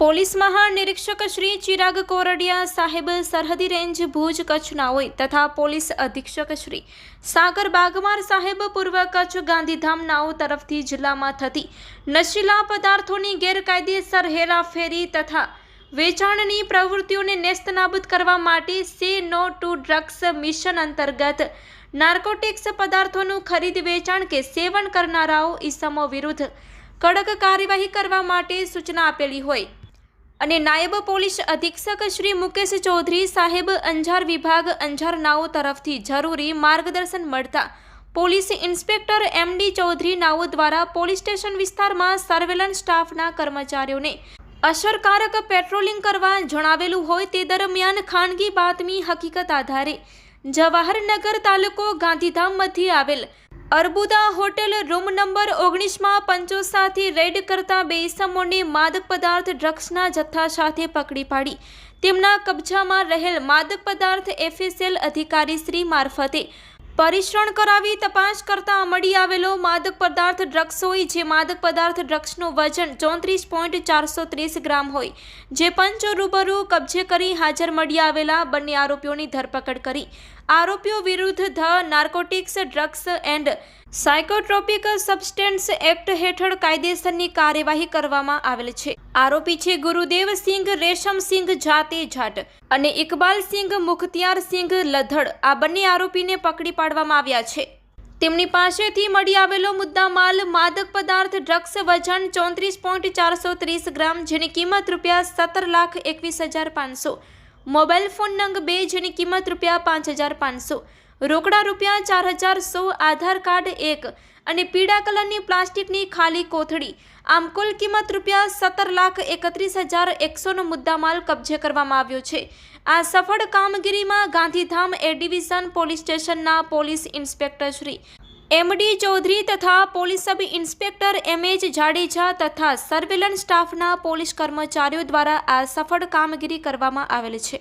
Police મહાનિરીક્ષક શ્રી ચિરાગ કોરડિયા સાહેબ સરહદી રેન્જ ભુજ કચ્છના હોય તથા પોલીસ અધિક્ષક શ્રી સાગર બાગમાર સાહેબ પૂર્વ કચ્છ ગાંધીધામનાઓ તરફથી જિલ્લામાં થતી નશીલા પદાર્થોની ગેરકાયદેસર હેરાફેરી તથા વેચાણની પ્રવૃત્તિઓને નેસ્તનાબૂદ કરવા માટે say no to drugs mission અંતર્ગત નાર્કોટિક્સ પદાર્થોનું ખરીદ વેચાણ કે સેવન કરનારાઓ ઇસમો વિરુદ્ધ કડક કાર્યવાહી કરવા માટે સૂચના આપેલી હોય. અને નાયબ પોલીસ અધિક્ષક શ્રી મુકેશ ચૌધરી સાહેબ અંજાર વિભાગ અંજાર નાઓ તરફથી જરૂરી માર્ગદર્શન મળતા પોલીસ ઇન્સ્પેક્ટર એમડી ચૌધરી નાઓ દ્વારા પોલીસ સ્ટેશન વિસ્તારમાં સર્વેલન્સ સ્ટાફના કર્મચારીઓને અસરકારક પેટ્રોલિંગ કરવા જણાવેલું હોય તે દરમિયાન ખાનગી બાતમી હકીકત આધારે જવાહરનગર તાલુકો ગાંધીધામમાંથી આવેલ અર્બુદા હોટેલ રૂમ નંબર ઓગણીસમાં પંચો સાથે રેડ કરતા બે ઇસમોને માદક પદાર્થ ડ્રગ્સના જથ્થા સાથે પકડી પાડી. તેમના કબજામાં રહેલ માદક પદાર્થ એફએસએલ અધિકારી શ્રી મારફતે પરિશ્રણ કરાવી તપાસ કરતા મળી આવેલો માદક પદાર્થ ડ્રગ્સ હોય જે માદક પદાર્થ ડ્રગ્સનું વજન ચોત્રીસ પોઈન્ટ ચારસો ત્રીસ ગ્રામ હોય, જે પંચો રૂબરૂ કબજે કરી હાજર મળી આવેલા બંને આરોપીઓની ધરપકડ કરી. આરોપીઓ વિરુદ્ધ the narcotics drugs and psychotropic substance act હેઠળ કાયદેસરની કાર્યવાહી કરવામાં આવેલ છે. આરોપી છે ગુરુદેવ સિંઘ જાતે જાટ અને ઇકબાલસિંઘ મુખતિયારસિંઘ લધડ. આ બંને આરોપીને પકડી પાડવામાં આવ્યા છે. તેમની પાસેથી મળી આવેલો મુદ્દામાલ માદક પદાર્થ ડ્રગ્સ વજન ચોત્રીસ પોઈન્ટ ચારસો ત્રીસ ગ્રામ જેની કિંમત રૂપિયા સત્તર લાખ એકવીસ હજાર પાંચસો મોબાઈલ ફોન નંગ બે જેની કિંમત રૂપિયા પાંચ હજાર પાંચસો, રોકડા રૂપિયા ચાર હજાર સો, આધાર કાર્ડ એક અને પીળા કલરની પ્લાસ્ટિકની ખાલી કોથળી. આમ કુલ કિંમત રૂપિયા સત્તર લાખ એકત્રીસ હજાર એકસોનો મુદ્દામાલ કબજે કરવામાં આવ્યો છે. આ સફળ કામગીરીમાં ગાંધીધામ એ ડિવિઝન પોલીસ સ્ટેશનના police inspector Shri MD Chaudhari તથા police sub inspector M H Jadeja તથા સર્વેલન્સ સ્ટાફના પોલીસ કર્મચારીઓ દ્વારા આ સફળ કામગીરી કરવામાં આવેલ છે.